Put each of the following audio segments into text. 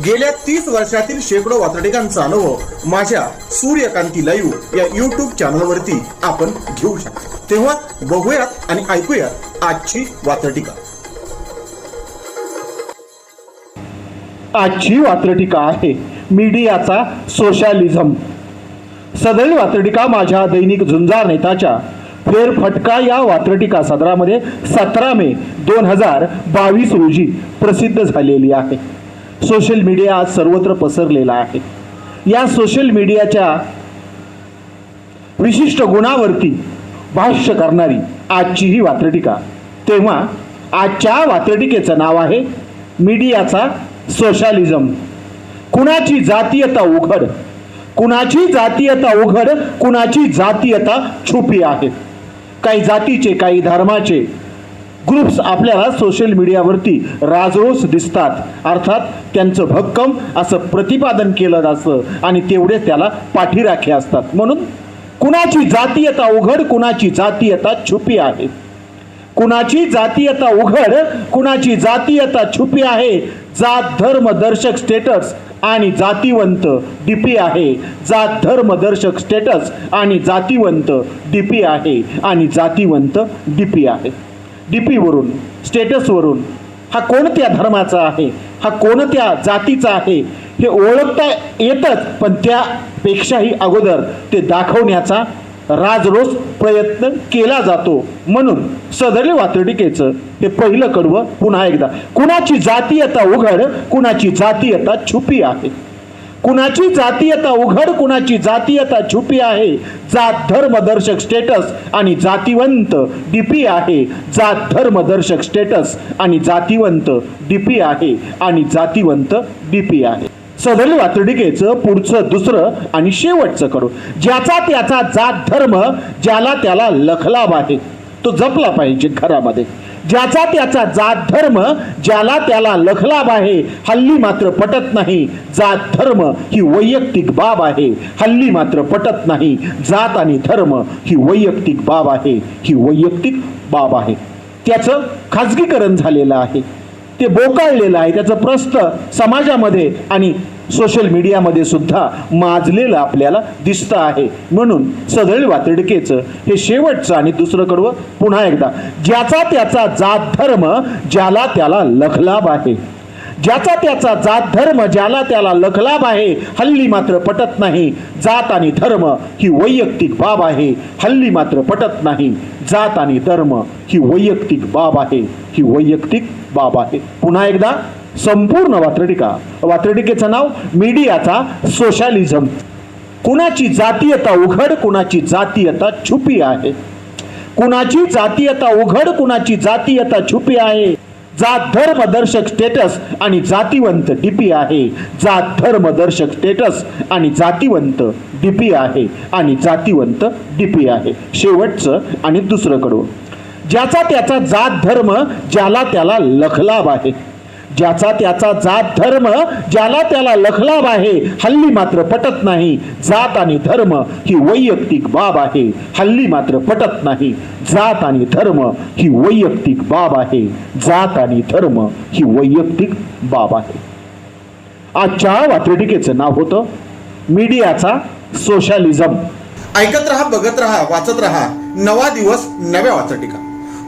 गेल्या तीस वर्षातील शेकडो वातडिकांचा अनुभव माझ्या सूर्यकांती लाईव्ह या युट्यूब चॅनलवरती आपण घेऊ शकतो. तेव्हा बघूयात आणि ऐकूयात आजची वातडिका आजची वात्रटिका आहे मीडियाचा सोशालिझम. सदैव वात्रटिका माझ्या दैनिक झुंजार नेताच्या फेरफटका या वात्रटिका सदरामध्ये सतरा मे दोन हजार बावीस रोजी प्रसिद्ध झालेली आहे. सोशल मीडिया आज सर्वत्र पसरलेला आहे. या सोशल मीडियाच्या विशिष्ट गुणावरती भाष्य करणारी आजची ही वात्रटिका. तेव्हा आजच्या वात्रटिकेचं नाव आहे मीडियाचा सोशालिझम. कुणाची जातीयता उघड? कुणाची जातीयता उघड? कुणाची जातीयता छुपी आहे? काही जातीचे काही धर्माचे ग्रुप्स आपल्याला सोशल मीडियावरती राजरोस दिसतात. अर्थात त्यांचं भक्कम असं प्रतिपादन केलं जातं आणि तेवढे त्याला पाठीराखे असतात. म्हणून कुणाची जातीयता उघड कुणाची जातीयता छुपी आहे. कुणाची जातीयता उघड कुणाची जातीयता छुपी आहे. जात धर्म दर्शक स्टेटस आणि जातीवंत डीपी आहे. जात धर्म दर्शक स्टेटस आणि जातीवंत डीपी आहे आणि जातीवंत डीपी आहे. डी पीवरून स्टेटसवरून हा कोणत्या धर्माचा आहे? हा कोणत्या जातीचा आहे? हे ओळखता येतच पण त्यापेक्षाही अगोदर ते दाखवण्याचा राजरोस प्रयत्न केला जातो. म्हणून सदरी वातडिकेचं हे पहिलं कडवं पुन्हा एकदा. कुणाची जातीयता उघड कुणाची जातीयता छुपी आहे. कुणाची जातीयता उघड कुणाची जातीयता छुपी आहे. जात धर्मदर्शक स्टेटस आणि जातीवंत डीपी आहे. जात धर्मदर्शक स्टेटस आणि जातीवंत डीपी आहे आणि जातीवंत डीपी आहे. सदल वातडिकेचं पुढचं दुसरं आणि शेवटचं करू. ज्याचा त्याचा जात धर्म ज्याला त्याला लखलाभ आहे तो जपला पाहिजे घरामध्ये. ज्याचा त्याचा जात धर्म ज्याला त्याला लखलाभ आहे हल्ली मात्र पटत नाही. जात धर्म ही वैयक्तिक बाब आहे. हल्ली मात्र पटत नाही. जात आणि धर्म ही वैयक्तिक बाब आहे. ही वैयक्तिक बाब आहे. त्याचं खाजगीकरण झालेलं आहे. ते बोकाळलेलं आहे. त्याचं प्रस्त समाजामध्ये आणि सोशल मीडियामध्ये सुद्धा माजलेलं आपल्याला दिसतं आहे. म्हणून सदळ वातडिकेचं हे शेवटचं आणि दुसरं कडवं पुन्हा एकदा. ज्याचा त्याचा जात धर्म ज्याला त्याला लखलाभ आहे. ज्याचा त्याचा जात धर्म ज्याला त्याला लखलाभ आहे हल्ली मात्र पटत नाही. जात आणि धर्म ही वैयक्तिक बाब आहे. हल्ली मात्र पटत नाही. जात आणि धर्म ही वैयक्तिक बाब आहे. ही वैयक्तिक बाब आहे. पुन्हा एकदा संपूर्ण वात्रटिका. वात्रटिकेचं नाव मीडियाचा सोशालिझम. कुणाची जातीयता उघड कुणाची जातीयता छुपी आहे. कुणाची जातीयता उघड कुणाची जातीयता छुपी आहे. जात धर्म दर्शक स्टेटस आणि जातीवंत डीपी आहे. जात धर्म दर्शक स्टेटस आणि जातीवंत डीपी आहे आणि जातीवंत डीपी आहे. शेवटचं आणि दुसरं कडवं. ज्याचा त्याचा जात धर्म ज्याला त्याला लखलाभ आहे. ज्याचा त्याचा जात धर्म ज्याला त्याला लखलाभ आहे हल्ली मात्र पटत नाही. जात आणि धर्म ही वैयक्तिक बाब आहे. हल्ली मात्र पटत नाही. जात आणि धर्म ही वैयक्तिक बाब आहे. जात आणि धर्म ही वैयक्तिक बाब आहे. आजच्या वात्रटिकेचं नाव होतं मीडियाचा सोशलिझम. ऐकत रहा बघत रहा वाचत रहा. नवा दिवस नव्या वाचटिका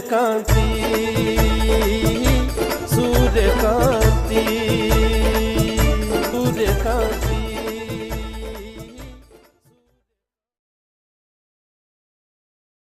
कांसी